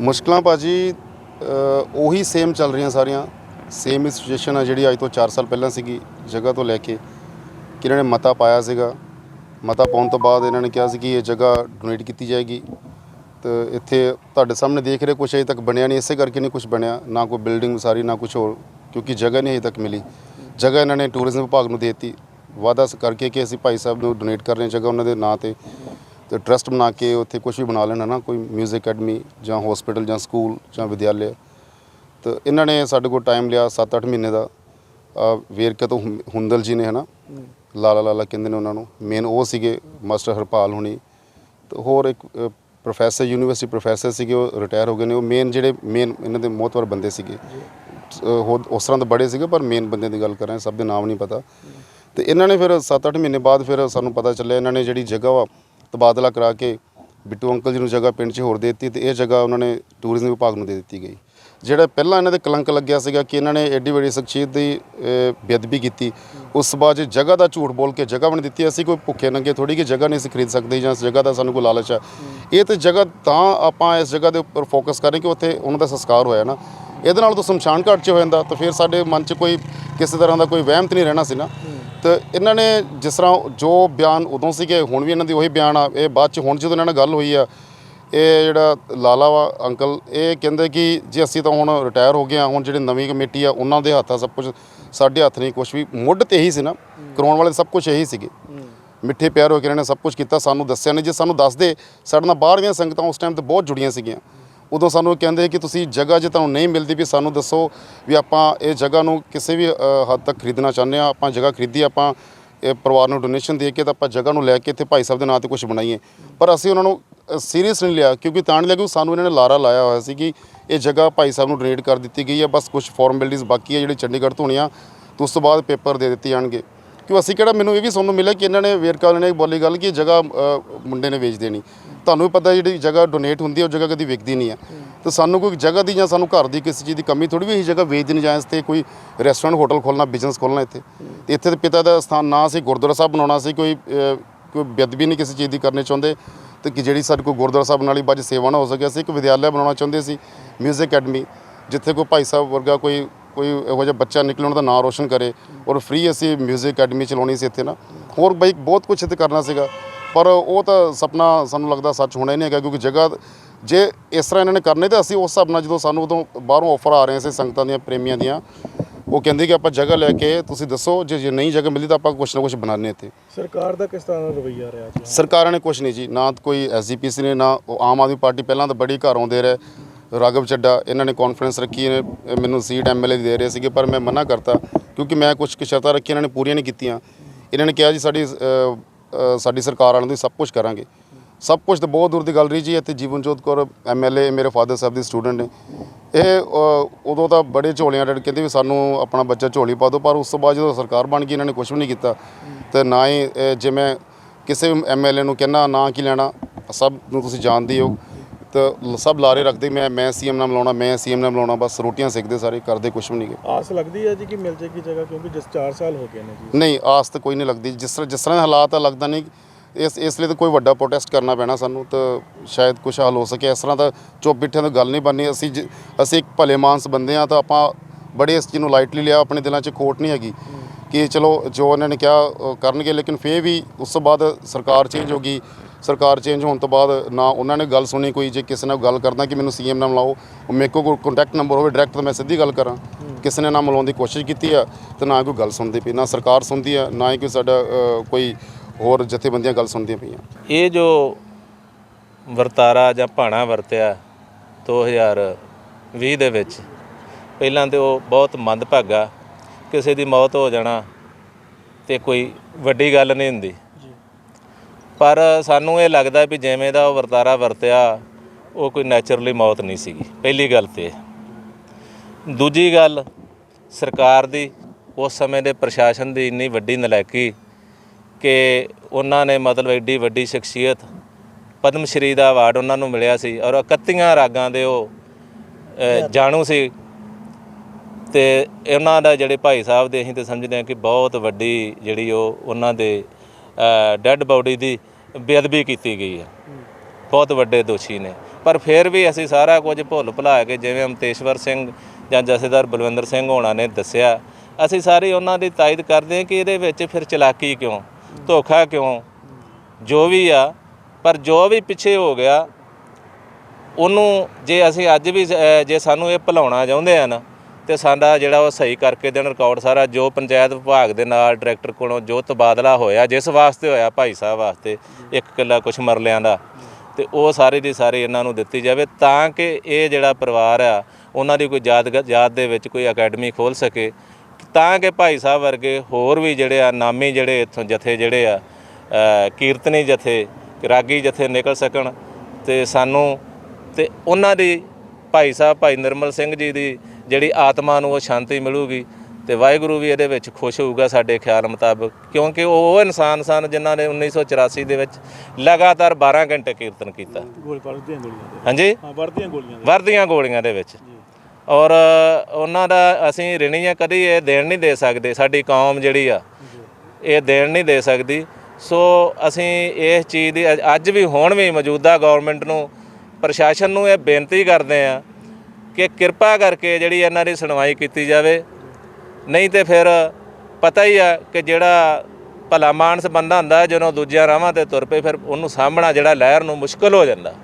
ਮੁਸ਼ਕਲਾਂ ਭਾਜੀ ਅ, ਉਹੀ ਸੇਮ ਚੱਲ ਰਹੀਆਂ ਸਾਰੀਆਂ। ਸੇਮ ਹੀ ਸਿਚੁਏਸ਼ਨ ਆ ਜਿਹੜੀ ਅੱਜ ਤੋਂ 4 ਸਾਲ ਪਹਿਲਾਂ ਸੀਗੀ ਜਗ੍ਹਾ ਤੋਂ ਲੈ ਕੇ ਕਿ ਇਹਨਾਂ ਨੇ ਮਤਾ ਪਾਇਆ ਸੀਗਾ। ਮਤਾ ਪਾਉਣ ਤੋਂ ਬਾਅਦ ਇਹਨਾਂ ਨੇ ਕਿਹਾ ਸੀ ਕਿ ਇਹ ਜਗ੍ਹਾ ਡੋਨੇਟ ਕੀਤੀ ਜਾਏਗੀ। ਤੇ ਇੱਥੇ ਤੁਹਾਡੇ ਸਾਹਮਣੇ ਦੇਖ ਰਹੇ ਕੁਛ ਅਜੇ ਤੱਕ ਬਣਿਆ ਨਹੀਂ ਇਸੇ ਕਰਕੇ ਨਹੀਂ ਕੁਝ ਬਣਿਆ। ਨਾ ਕੋਈ ਬਿਲਡਿੰਗ ਸਾਰੀ ਨਾ ਕੁਝ ਹੋਰ ਕਿਉਂਕਿ ਜਗ੍ਹਾ ਨਹੀਂ ਅਜੇ ਤੱਕ ਮਿਲੀ। ਜਗ੍ਹਾ ਇਹਨਾਂ ਨੇ ਟੂਰਿਜ਼ਮ ਵਿਭਾਗ ਨੂੰ ਦੇ ਦਿੱਤੀ। ਵਾਅਦਾ ਕਰਕੇ ਕਿ ਅਸੀਂ ਭਾਈ ਸਾਹਿਬ ਨੂੰ ਡੋਨੇਟ ਕਰ ਰਹੇ ਹਾਂ ਜਗ੍ਹਾ ਉਹਨਾਂ ਦੇ ਨਾਂ ਤੇ। ਤੇ ਟਰਸਟ ਬਣਾ ਕੇ ਉੱਥੇ ਕੁਝ ਵੀ ਬਣਾ ਲੈਣਾ ਨਾ? ਕੋਈ 뮤직 ਅਕੈਡਮੀ ਜਾਂ ਹਸਪੀਟਲ ਜਾਂ ਸਕੂਲ ਜਾਂ ਵਿਦਿਆਲਿਆ। ਤੇ ਇਹਨਾਂ ਨੇ ਸਾਡੇ ਕੋਲ ਟਾਈਮ ਲਿਆ 7-8 ਮਹੀਨੇ ਦਾ। ਆ ਵੇਰਕੇ ਤੋਂ ਹੁੰਦਲ ਜੀ ਨੇ ਹਨਾ ਲਾਲਾ ਲਾਲਾ ਕਹਿੰਦੇ ਨੇ ਉਹਨਾਂ ਨੂੰ। ਮੇਨ ਉਹ ਸੀਗੇ ਮਾਸਟਰ ਹਰਪਾਲ ਹੁਣੀ। ਤੇ ਹੋਰ ਇੱਕ ਪ੍ਰੋਫੈਸਰ ਯੂਨੀਵਰਸਿਟੀ ਪ੍ਰੋਫੈਸਰ ਸੀਗੇ ਉਹ ਰਿਟਾਇਰ ਹੋ ਗਏ ਨੇ। ਉਹ ਮੇਨ ਜਿਹੜੇ ਮੇਨ ਇਹਨਾਂ ਦੇ ਮੋਹਤਵਰ ਬੰਦੇ ਸੀਗੇ। ਉਸ ਤਰ੍ਹਾਂ ਦੇ ਬੜੇ ਸੀਗੇ ਪਰ ਮੇਨ ਬੰਦੇ ਦੀ ਗੱਲ ਕਰ ਰਹੇ ਸਭ ਦੇ ਨਾਮ ਨਹੀਂ ਪਤਾ। ਤੇ ਇਹਨਾਂ ਨੇ ਫਿਰ 7-8 ਮਹੀਨੇ ਬਾਅਦ ਫਿਰ ਸਾਨੂੰ ਪਤਾ ਚੱਲਿਆ ਇਹਨਾਂ ਨੇ ਜਿਹੜੀ ਜਗ੍ਹਾ ਵਾ ਤਬਾਦਲਾ ਕਰਾ ਕੇ ਬਿੱਟੂ ਅੰਕਲ ਜੀ ਨੂੰ ਜਗ੍ਹਾ ਪਿੰਡ 'ਚ ਹੋਰ ਦੇ ਦਿੱਤੀ ਤੇ ਇਹ ਜਗ੍ਹਾ ਉਹਨਾਂ ਨੇ ਟੂਰਿਜ਼ਮ ਵਿਭਾਗ ਨੂੰ ਦੇ ਦਿੱਤੀ ਗਈ। ਜਿਹੜਾ ਪਹਿਲਾਂ ਇਹਨਾਂ ਦੇ ਕਲੰਕ ਲੱਗਿਆ ਸੀਗਾ ਕਿ ਇਹਨਾਂ ਨੇ ਐਡੀ ਵੱਡੀ ਸ਼ਖਸੀਅਤ ਦੀ ਬੇਅਦਬੀ ਕੀਤੀ, ਉਸ ਤੋਂ ਬਾਅਦ 'ਚ ਜਗ੍ਹਾ ਦਾ ਝੂਠ ਬੋਲ ਕੇ ਜਗ੍ਹਾ ਬਣ ਦਿੱਤੀ। ਅਸੀਂ ਕੋਈ ਭੁੱਖੇ ਨੰਗੇ ਥੋੜੀ ਕਿ ਜਗ੍ਹਾ ਨਹੀਂ ਸੀ ਖਰੀਦ ਸਕਦੇ ਜਾਂ ਇਸ ਜਗ੍ਹਾ ਦਾ ਸਾਨੂੰ ਕੋਈ ਲਾਲਚ ਹੈ ਇਹ ਤੇ ਜਗ੍ਹਾ ਤਾਂ ਆਪਾਂ ਇਸ ਜਗ੍ਹਾ ਦੇ ਉੱਪਰ ਫੋਕਸ ਕरें ਕਿ ਉੱਥੇ ਉਹਨਾਂ ਦਾ ਸੰਸਕਾਰ ਹੋਇਆ ਨਾ। ਇਹਦੇ ਨਾਲ ਤਾਂ ਸ਼ਮਸ਼ਾਨ ਘਾਟ 'ਚ ਹੋ ਜਾਂਦਾ, ਤਾਂ ਫਿਰ ਸਾਡੇ ਮਨ 'ਚ ਕੋਈ ਕਿਸੇ ਤਰ੍ਹਾਂ ਦਾ ਕੋਈ ਵਹਿਮ ਤਾਂ ਨਹੀਂ ਰਹਿਣਾ ਸੀ ਨਾ। ਤੇ ਇਹਨਾਂ ਨੇ ਜਿਸ ਤਰ੍ਹਾਂ ਜੋ ਬਿਆਨ ਉਦੋਂ ਸੀਗੇ, ਹੁਣ ਵੀ ਇਹਨਾਂ ਦੀ ਉਹੀ ਬਿਆਨ ਆ। ਇਹ ਬਾਅਦ 'ਚ ਹੁਣ ਜਦੋਂ ਇਹਨਾਂ ਨਾਲ ਗੱਲ ਹੋਈ ਆ, ਇਹ ਜਿਹੜਾ ਲਾਲਾ ਵਾ, ਅੰਕਲ, ਇਹ ਕਹਿੰਦੇ ਕਿ ਜੇ ਅਸੀਂ ਤਾਂ ਹੁਣ ਰਿਟਾਇਰ ਹੋ ਗਏ ਆ, ਹੁਣ ਜਿਹੜੀ ਨਵੀਂ ਕਮੇਟੀ ਆ, ਉਹਨਾਂ ਦੇ ਹੱਥ ਆ ਸਭ ਕੁਝ, ਸਾਡੇ ਹੱਥ ਨਹੀਂ ਕੁਝ ਵੀ, ਮੁੱਢ ਤੇ ਇਹੀ ਸੀ ਨਾ, ਕਰਾਉਣ ਵਾਲੇ ਸਭ ਕੁਝ ਇਹੀ ਸੀਗੇ। ਮਿੱਠੇ ਪਿਆਰ ਹੋ ਕੇ ਇਹਨਾਂ ਨੇ ਸਭ ਕੁਝ ਕੀਤਾ, ਸਾਨੂੰ ਦੱਸਿਆ ਨਹੀਂ, ਜੇ ਸਾਨੂੰ ਦੱਸਦੇ, ਸਾਡੇ ਨਾਲ ਬਾਹਰ ਦੀਆਂ ਸੰਗਤਾਂ ਉਸ ਟਾਈਮ ਤੇ ਬਹੁਤ ਜੁੜੀਆਂ ਸੀਗੀਆਂ। ਉਦੋਂ ਸਾਨੂੰ ਇਹ ਕਹਿੰਦੇ ਕਿ ਤੁਸੀਂ ਜਗ੍ਹਾ ਜੇ ਤੁਹਾਨੂੰ ਨਹੀਂ ਮਿਲਦੀ ਵੀ ਸਾਨੂੰ ਦੱਸੋ ਵੀ ਆਪਾਂ ਇਹ ਜਗ੍ਹਾ ਨੂੰ ਕਿਸੇ ਵੀ ਅ, ਹੱਦ ਤੱਕ ਖਰੀਦਣਾ ਚਾਹੁੰਦੇ ਆ ਆਪਾਂ ਜਗ੍ਹਾ ਖਰੀਦੀ ਆਪਾਂ ਇਹ ਪਰਿਵਾਰ ਨੂੰ ਡੋਨੇਸ਼ਨ ਦੇ ਕੇ ਤਾਂ ਆਪਾਂ ਜਗ੍ਹਾ ਨੂੰ ਲੈ ਕੇ ਇੱਥੇ ਭਾਈ ਸਾਹਿਬ ਦੇ ਨਾਂ ਤੇ ਕੁਝ ਬਣਾਈਏ। ਪਰ ਅਸੀਂ ਉਹਨਾਂ ਨੂੰ ਸੀਰੀਅਸ ਨਹੀਂ ਲਿਆ ਕਿਉਂਕਿ ਤਾਂ ਨਹੀਂ ਲਿਆ ਕਿਉਂਕਿ ਸਾਨੂੰ ਇਹਨਾਂ ਨੇ ਲਾਰਾ ਲਾਇਆ ਹੋਇਆ ਸੀ ਕਿ ਇਹ ਜਗ੍ਹਾ ਭਾਈ ਸਾਹਿਬ ਨੂੰ ਡੋਨੇਟ ਕਰ ਦਿੱਤੀ ਗਈ ਹੈ ਬਸ ਕੁਝ ਫਾਰਮੈਲਿਟੀਜ਼ ਬਾਕੀ ਹੈ ਜਿਹੜੀ ਚੰਡੀਗੜ੍ਹ ਤੋਂ ਹੋਣੀਆਂ ਤੇ ਉਸ ਤੋਂ ਬਾਅਦ ਪੇਪਰ ਦੇ ਦਿੱਤੇ ਜਾਣਗੇ। ਕਿਉਂ ਅਸੀਂ ਕਿਹੜਾ ਮੈਨੂੰ ਇਹ ਵੀ ਸੁਣਨ ਨੂੰ ਮਿਲਿਆ ਕਿ ਇਹਨਾਂ ਨੇ ਵੇਰਕਾ ਵਾਲਿਆਂ ਨੇ ਬੋਲੀ ਗੱਲ ਕਿ ਜਗ੍ਹਾ ਮੁੰਡੇ ਨੇ ਵੇਚ ਦੇਣੀ ਤੁਹਾਨੂੰ ਵੀ ਪਤਾ ਜਿਹੜੀ ਜਗ੍ਹਾ ਡੋਨੇਟ ਹੁੰਦੀ ਹੈ, ਉਹ ਜਗ੍ਹਾ ਕਦੀ ਵਿਕਦੀ ਨਹੀਂ ਹੈ। ਤੇ ਸਾਨੂੰ ਕੋਈ ਜਗ੍ਹਾ ਦੀ ਜਾਂ ਸਾਨੂੰ ਘਰ ਦੀ ਕਿਸੇ ਚੀਜ਼ ਦੀ ਕਮੀ ਥੋੜੀ ਵੀ ਇਹ ਜਗ੍ਹਾ ਵੇਚ ਦੇਣੀ ਜਾਂ ਇਸ ਤੇ ਕੋਈ ਰੈਸਟੋਰੈਂਟ ਹੋਟਲ ਖੋਲਣਾ ਬਿਜ਼ਨਸ ਖੋਲਣਾ ਇੱਥੇ। ਤੇ ਇੱਥੇ ਤੇ ਪਿਤਾ ਦਾ ਸਥਾਨ ਨਾ ਸੀ ਗੁਰਦੁਆਰਾ ਸਾਹਿਬ ਬਣਾਉਣਾ ਸੀ, ਕੋਈ ਕੋਈ ਬੇਅਦਬੀ ਨਹੀਂ ਕਿਸੇ ਚੀਜ਼ ਦੀ ਕਰਨੀ ਚਾਹੁੰਦੇ। ਤੇ ਕਿ ਜਿਹੜੀ ਸਾਡੇ ਕੋਲ ਗੁਰਦੁਆਰਾ ਸਾਹਿਬ ਨਾਲ ਹੀ ਬਾਅਦ 'ਚ ਸੇਵਾ ਨਾ ਹੋ ਸਕਿਆ ਸੀ ਇੱਕ ਵਿਦਿਆਲਿਆ ਬਣਾਉਣਾ ਚਾਹੁੰਦੇ ਸੀ ਮਿਊਜ਼ਿਕ ਅਕੈਡਮੀ ਜਿੱਥੇ ਕੋਈ ਭਾਈ ਸਾਹਿਬ ਵਰਗਾ ਕੋਈ ਕੋਈ ਇਹੋ ਜਿਹਾ ਬੱਚਾ ਨਿਕਲੇ ਉਹਨਾਂ ਦਾ ਨਾਮ ਰੋਸ਼ਨ ਕਰੇ ਔਰ ਫ੍ਰੀ ਅਸੀਂ 뮤직 ਅਕੈਡਮੀ ਚਲਾਉਣੀ ਸੀ ਇੱਥੇ ਨਾ। ਹੋਰ ਬਈ ਬਹੁਤ ਕੁਝ ਇੱਥੇ ਕਰਨਾ ਸੀਗਾ। ਪਰ ਉਹ ਤਾਂ ਸੁਪਨਾ ਸਾਨੂੰ ਲੱਗਦਾ ਸੱਚ ਹੋਣਾ ਹੀ ਨਹੀਂ ਹੈਗਾ ਕਿਉਂਕਿ ਜਗ੍ਹਾ ਜੇ ਇਸ ਤਰ੍ਹਾਂ ਇਹਨਾਂ ਨੇ ਕਰਨੇ ਤਾਂ ਅਸੀਂ ਉਸ ਹਿਸਾਬ ਨਾਲ ਜਦੋਂ ਸਾਨੂੰ ਉਦੋਂ ਬਾਹਰੋਂ ਆਫਰ ਆ ਰਹੇ ਸੀ ਸੰਗਤਾਂ ਦੀਆਂ ਪ੍ਰੇਮੀਆਂ ਦੀਆਂ ਉਹ ਕਹਿੰਦੇ ਕਿ ਆਪਾਂ ਜਗ੍ਹਾ ਲੈ ਕੇ ਤੁਸੀਂ ਦੱਸੋ ਜੇ ਜੇ ਨਹੀਂ ਜਗ੍ਹਾ ਮਿਲਦੀ ਤਾਂ ਆਪਾਂ ਕੁਛ ਨਾ ਕੁਛ ਬਣਾਉਂਦੇ ਇੱਥੇ। ਸਰਕਾਰ ਦਾ ਕਿਸ ਤਰ੍ਹਾਂ ਦਾ ਰਵੱਈਆ ਰਿਹਾ ਸਰਕਾਰਾਂ ਨੇ ਕੁਛ ਨਹੀਂ ਜੀ ਨਾ ਕੋਈ ਐਸਜੀਪੀਸੀ ਨੇ ਨਾ ਉਹ ਆਮ ਆਦਮੀ ਪਾਰਟੀ ਪਹਿਲਾਂ ਤਾਂ ਬੜੀ ਘਰ ਆਉਂਦੇ ਰਹੇ। ਰਾਘਵ ਚੱਡਾ ਇਹਨਾਂ ਨੇ ਕਾਨਫਰੰਸ ਰੱਖੀ ਨੇ ਮੈਨੂੰ ਸੀਟ ਐਮਐਲਏ ਦੇ ਰਹੇ ਸੀਗੇ ਪਰ ਮੈਂ ਮਨਾ ਕਰਤਾ ਕਿਉਂਕਿ ਮੈਂ ਕੁਝ ਕੁ ਸ਼ਰਤਾਂ ਰੱਖੀਆਂ ਇਹਨਾਂ ਨੇ ਪੂਰੀਆਂ ਨਹੀਂ ਕੀਤੀਆਂ। ਇਹਨਾਂ ਨੇ ਕਿਹਾ ਜੀ ਸਾਡੀ ਸਾਡੀ ਸਰਕਾਰ ਵਾਲਿਆਂ ਦੀ ਸਭ ਕੁਝ ਕਰਾਂਗੇ। ਸਭ ਕੁਝ ਤਾਂ ਬਹੁਤ ਦੂਰ ਦੀ ਗੱਲ ਰਹੀ ਜੀ ਇੱਥੇ ਜੀਵਨਜੋਤ ਕੌਰ ਐਮਐਲਏ ਮੇਰੇ ਫਾਦਰ ਸਾਹਿਬ ਦੀ ਸਟੂਡੈਂਟ ਨੇ। ਇਹ ਉਦੋਂ ਤਾਂ ਬੜੇ ਝੋਲੀਆਂ ਡੱਡ ਕਹਿੰਦੇ ਵੀ ਸਾਨੂੰ ਆਪਣਾ ਬੱਚਾ ਝੋਲੀ ਪਾ ਦਿਓ ਪਰ ਉਸ ਤੋਂ ਬਾਅਦ ਜਦੋਂ ਸਰਕਾਰ ਬਣ ਗਈ ਇਹਨਾਂ ਨੇ ਕੁਝ ਵੀ ਨਹੀਂ ਕੀਤਾ। ਤੇ ਨਾ ਹੀ ਅ, ਜੇ ਮੈਂ ਕਿਸੇ ਐਮਐਲਏ ਨੂੰ ਕਹਿਣਾ ਨਾ ਕੀ ਲੈਣਾ ਸਭ ਨੂੰ ਤੁਸੀਂ ਜਾਣਦੇ ਹੋ। ਤਾਂ ਲ- ਸਭ ਲਾਰੇ ਰੱਖਦੇ ਮੈਂ ਮੈਂ ਸੀਐਮ ਨਾਮ ਲਾਉਣਾ ਮੈਂ ਸੀਐਮ ਨਾਮ ਲਾਉਣਾ ਬਸ ਰੋਟੀਆਂ ਸਿੱਖਦੇ ਸਾਰੇ ਕਰਦੇ ਕੁਝ ਵੀ ਨਹੀਂ ਆਸ ਲੱਗਦੀ ਹੈ ਜੀ ਕਿ ਮਿਲ ਜੇਗੀ ਜਗ੍ਹਾ ਕਿਉਂਕਿ ਜਿਸ 4 ਸਾਲ ਹੋ ਗਏ ਨੇ ਜੀ। ਨਹੀਂ ਆਸ ਤਾਂ ਕੋਈ ਨਹੀਂ ਲੱਗਦੀ। ਜਿਸ ਤਰ੍ਹਾਂ ਜਿਸ ਤਰ੍ਹਾਂ ਦੇ ਹਾਲਾਤ ਆ ਲੱਗਦਾ ਨਹੀਂ ਇਸ ਇਸ ਲਈ ਤਾਂ ਕੋਈ ਵੱਡਾ ਪ੍ਰੋਟੈਸਟ ਕਰਨਾ ਪੈਣਾ ਸਾਨੂੰ ਤਾਂ ਸ਼ਾਇਦ ਕੁਝ ਹੱਲ ਹੋ ਸਕੇ। ਇਸ ਤਰ੍ਹਾਂ ਤਾਂ ਚੁੱਪ ਬਿੱਠਿਆਂ ਤੋਂ ਗੱਲ ਨਹੀਂ ਬਣਨੀ। ਅਸੀਂ ਅਸੀਂ ਇੱਕ ਭਲੇ ਮਾਨਸ ਬੰਦੇ ਆ ਤਾਂ ਆਪਾਂ ਬੜੇ ਇਸ ਚੀਜ਼ ਨੂੰ ਲਾਈਟਲੀ ਲਿਆ ਆਪਣੇ ਦਿਲਾਂ 'ਚ ਖੋਟ ਨਹੀਂ ਹੈਗੀ। ਕਿ ਚਲੋ ਜੋ ਉਹਨਾਂ ਨੇ ਕਿਹਾ ਉਹ ਕਰਨਗੇ, ਲੇਕਿਨ ਫੇਰ ਵੀ ਉਸ ਤੋਂ ਬਾਅਦ ਸਰਕਾਰ ਚੇਂਜ ਹੋ ਗਈ। ਸਰਕਾਰ ਚੇਂਜ ਹੋਣ ਤੋਂ ਬਾਅਦ ਨਾ ਉਹਨਾਂ ਨੇ ਗੱਲ ਸੁਣੀ ਕੋਈ, ਜੇ ਕਿਸੇ ਨਾਲ ਗੱਲ ਕਰਦਾ ਕਿ ਮੈਨੂੰ ਸੀਐਮ ਨਾਮ ਲਾਓ ਉਹ ਮੇਰੇ ਕੋਲ ਕੰਟੈਕਟ ਨੰਬਰ ਹੋਵੇ ਡਾਇਰੈਕਟ ਤਾਂ ਮੈਂ ਸਿੱਧੀ ਗੱਲ ਕਰਾਂ। ਕਿਸੇ ਨੇ ਨਾ ਮਿਲਾਉਣ ਦੀ ਕੋਸ਼ਿਸ਼ ਕੀਤੀ ਆ, ਤੇ ਨਾ ਕੋਈ ਗੱਲ ਸੁਣਦੀ ਪਈ, ਨਾ ਸਰਕਾਰ ਸੁਣਦੀ ਆ, ਨਾ ਹੀ ਕੋਈ ਸਾਡਾ ਕੋਈ ਹੋਰ ਜਥੇਬੰਦੀਆਂ ਗੱਲ ਸੁਣਦੀਆਂ ਪਈਆਂ। ਇਹ ਜੋ ਵਰਤਾਰਾ ਜਾਂ ਭਾਣਾ ਵਰਤਿਆ 2020 ਦੇ ਵਿੱਚ, ਪਹਿਲਾਂ ਤੇ ਉਹ ਬਹੁਤ ਮੰਦਭਾਗਾ ਕਿਸੇ ਦੀ ਮੌਤ ਹੋ ਜਾਣਾ ਤੇ ਕੋਈ ਵੱਡੀ ਗੱਲ ਨਹੀਂ ਹੁੰਦੀ। ਪਰ ਸਾਨੂੰ ਇਹ ਲੱਗਦਾ ਵੀ ਜਿਵੇਂ ਦਾ ਉਹ ਵਰਤਾਰਾ ਵਰਤਿਆ ਉਹ ਕੋਈ ਨੈਚੁਰਲੀ ਮੌਤ ਨਹੀਂ ਸੀਗੀ। ਪਹਿਲੀ ਗੱਲ ਤੇ। ਦੂਜੀ ਗੱਲ ਸਰਕਾਰ ਦੀ ਉਸ ਸਮੇਂ ਦੇ ਪ੍ਰਸ਼ਾਸਨ ਦੀ ਇੰਨੀ ਵੱਡੀ ਨਲਾਇਕੀ ਕਿ ਉਹਨਾਂ ਨੇ ਮਤਲਬ ਐਡੀ ਵੱਡੀ ਸ਼ਖਸੀਅਤ ਪਦਮ ਸ਼੍ਰੀ ਦਾ ਅਵਾਰਡ ਉਹਨਾਂ ਨੂੰ ਮਿਲਿਆ ਸੀ ਔਰ 31 ਰਾਗਾਂ ਦੇ ਉਹ ਜਾਣੂ ਸੀ ਤੇ ਉਹਨਾਂ ਦਾ ਜਿਹੜੇ ਭਾਈ ਸਾਹਿਬ ਦੇ ਅਸੀਂ ਤੇ ਸਮਝਦੇ ਹਾਂ ਕਿ ਬਹੁਤ ਵੱਡੀ ਜਿਹੜੀ ਉਹ ਉਹਨਾਂ ਦੇ ਡੈੱਡ ਬਾਡੀ ਦੀ ਬੇਅਦਬੀ ਕੀਤੀ ਗਈ ਹੈ। ਬਹੁਤ ਵੱਡੇ ਦੋਸ਼ੀ ਨੇ। ਪਰ ਫਿਰ ਵੀ ਅਸੀਂ ਸਾਰਾ ਕੁਝ ਭੁੱਲ ਭੁਲਾ ਕੇ ਜਿਵੇਂ ਅਮਤੇਸ਼ਵਰ ਸਿੰਘ ਜਾਂ ਜਥੇਦਾਰ ਬਲਵਿੰਦਰ ਸਿੰਘ ਹੋਣਾ ਨੇ ਦੱਸਿਆ, ਅਸੀਂ ਸਾਰੇ ਉਹਨਾਂ ਦੀ ਤਾਇਦ ਕਰਦੇ ਹਾਂ ਕਿ ਇਹਦੇ ਵਿੱਚ ਫਿਰ ਚਲਾਕੀ ਕਿਉਂ, ਧੋਖਾ ਕਿਉਂ, ਜੋ ਵੀ ਆ, ਪਰ ਜੋ ਵੀ ਪਿੱਛੇ ਹੋ ਗਿਆ, ਉਹਨੂੰ ਜੇ ਅਸੀਂ ਅੱਜ ਵੀ ਜੇ ਸਾਨੂੰ ਇਹ ਭੁਲਾਉਣਾ ਚਾਹੁੰਦੇ ਆ ਨਾ ਤੇ ਸਾਡਾ ਜਿਹੜਾ ਉਹ ਸਹੀ ਕਰਕੇ ਦੇਣ ਰਿਕਾਰਡ ਸਾਰਾ, ਜੋ ਪੰਚਾਇਤ ਵਿਭਾਗ ਦੇ ਨਾਲ ਡਾਇਰੈਕਟਰ ਕੋਲੋਂ ਜੋ ਤਬਾਦਲਾ ਹੋਇਆ, ਜਿਸ ਵਾਸਤੇ ਹੋਇਆ ਭਾਈ ਸਾਹਿਬ ਵਾਸਤੇ, ਇੱਕ ਕਿੱਲਾ ਕੁਛ ਮਰਲਿਆਂ ਦਾ, ਤੇ ਉਹ ਸਾਰੇ ਦੀ ਸਾਰੇ ਇਹਨਾਂ ਨੂੰ ਦਿੱਤੀ ਜਾਵੇ ਤਾਂ ਕਿ ਇਹ ਜਿਹੜਾ ਪਰਿਵਾਰ ਆ, ਉਹਨਾਂ ਦੀ ਕੋਈ ਯਾਦ ਯਾਦ ਦੇ ਵਿੱਚ ਕੋਈ ਅਕੈਡਮੀ ਖੋਲ ਸਕੇ, ਤਾਂ ਕਿ ਭਾਈ ਸਾਹਿਬ ਵਰਗੇ ਹੋਰ ਵੀ ਜਿਹੜੇ ਆ, ਨਾਮੀ ਜਿਹੜੇ ਇੱਥੋਂ ਜਥੇ ਜਿਹੜੇ ਆ ਕੀਰਤਨੀ ਜਥੇ, ਰਾਗੀ ਜਥੇ ਨਿਕਲ ਸਕਣ, ਤੇ ਸਾਨੂੰ, ਤੇ ਉਹਨਾਂ ਦੀ ਭਾਈ ਸਾਹਿਬ, ਭਾਈ ਨਿਰਮਲ ਸਿੰਘ ਜੀ ਦੀ ਜਿਹੜੀ ਆਤਮਾ ਨੂੰ ਉਹ ਸ਼ਾਂਤੀ ਮਿਲੂਗੀ ਤੇ ਵਾਹਿਗੁਰੂ ਵੀ ਇਹਦੇ ਵਿੱਚ ਖੁਸ਼ ਹੋਊਗਾ ਸਾਡੇ ਖਿਆਲ ਮੁਤਾਬਕ ਕਿਉਂਕਿ ਉਹ ਉਹ ਇਨਸਾਨ ਸਨ ਜਿਨ੍ਹਾਂ ਨੇ 1984 ਦੇ ਵਿੱਚ ਲਗਾਤਾਰ 12 ਘੰਟੇ ਕੀਰਤਨ ਕੀਤਾ। ਹਾਂਜੀ? ਹਾਂ ਵਰਦੀਆਂ ਗੋਲੀਆਂ ਦੇ ਵਰਦੀਆਂ ਗੋਲੀਆਂ ਦੇ ਵਿੱਚ। ਔਰ ਉਹਨਾਂ ਦਾ ਅਸੀਂ ਰਿਣੀਆਂ ਕਦੀ ਇਹ ਦੇਣ ਨਹੀਂ ਦੇ ਸਕਦੇ ਸਾਡੀ ਕੌਮ ਜਿਹੜੀ ਆ ਇਹ ਦੇਣ ਨਹੀਂ ਦੇ ਸਕਦੀ। ਸੋ ਅਸੀਂ ਇਸ ਚੀਜ਼ ਦੀ ਅੱਜ ਵੀ ਹੁਣ ਵੀ ਮੌਜੂਦਾ ਗਵਰਨਮੈਂਟ ਨੂੰ ਪ੍ਰਸ਼ਾਸਨ ਨੂੰ ਇਹ ਬੇਨਤੀ ਕਰਦੇ ਆ ਕਿ ਕਿਰਪਾ ਕਰਕੇ ਜਿਹੜੀ ਇਹਨਾਂ ਦੀ ਸੁਣਵਾਈ ਕੀਤੀ ਜਾਵੇ। ਨਹੀਂ ਤੇ ਫਿਰ ਪਤਾ ਹੀ ਆ ਕਿ ਜਿਹੜਾ ਭਲਾ ਮਾਨਸ ਬੰਦਾ ਹੁੰਦਾ, ਜਦੋਂ ਦੂਜਿਆਂ ਰਾਹਾਂ ਤੇ ਤੁਰ ਪਏ, ਫਿਰ ਉਹਨੂੰ ਸਾਹਮਣਾ ਜਿਹੜਾ ਲਹਿਰ ਨੂੰ ਮੁਸ਼ਕਲ ਹੋ ਜਾਂਦਾ।